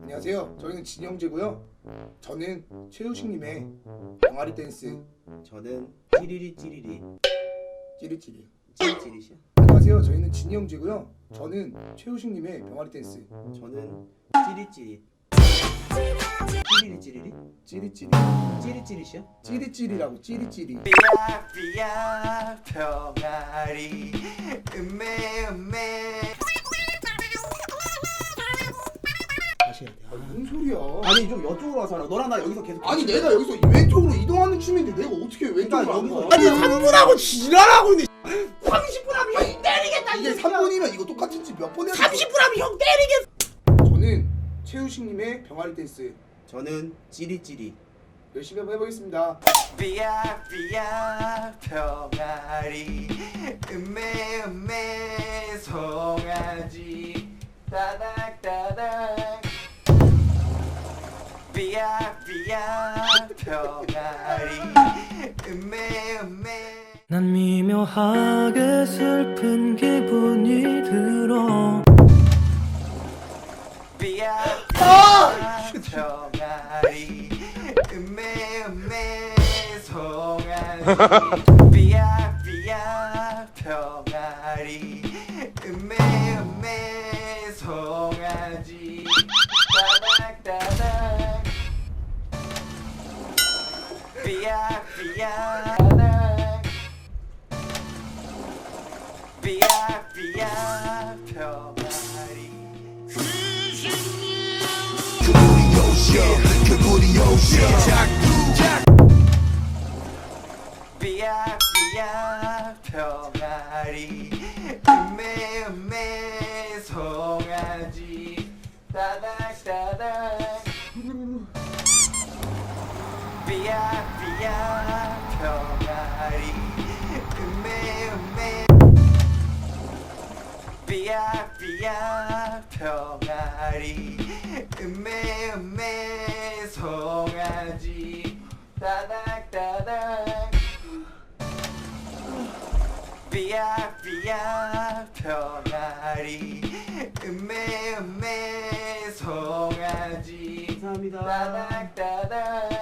안녕하세요. 저희는 진영재고요. 저는 최우식님의 병아리 댄스 저는 찌리리 찌리리 찌릿찌릿. 찌릿찌릿이요. 안녕하세요. 저희는 진영재고요. 저는 최우식님의 병아리 댄스 저는 찌릿찌릿 찌리리 찌리리 찌릿찌릿. 찌릿찌릿이요. 찌릿찌릿이라고 찌릿찌릿. 삐약 삐약 병아리 음메 음메 소리야? 아니 좀 이쪽으로 와서 하라. 너랑 나 여기서 계속 아니 내가 여기서 왼쪽으로 이동하는 춤인데 내가 어떻게 왼쪽으로 그러니까 안 여기서- 가? 아니, 3분하고 지랄하고 있네. 30분 하면 형 때리겠다. 이게 3분이면 이거 똑같은 짓몇번 해야 돼? 30분 하면 형 때리겠다. 저는 최우식님의 병아리 댄스 저는 찌릿찌릿 열심히 한번 해보겠습니다. 삐약 삐약 병아리 음메 음메 송아지 따닥 따닥 삐약 삐약 병아리. 음메 음메. 난 미묘하게 슬픈 기분이 들어. 삐약 삐약 병아리. 음메 음메 송아지 삐약 삐약 병아리. 음메 음메 송아지 삐약 삐약 따닥 삐약 삐약 병아리 삐약 삐약 병아리 음메 음메 송아지. 따닥 따닥. 삐약 삐약 병아리 음메 음메. 삐약 삐약 병아리. 음메 음메 송아지. 따닥 따닥. 삐약 삐약 병아리. 음메 음메 송아지. 감사합니다. 따닥 따닥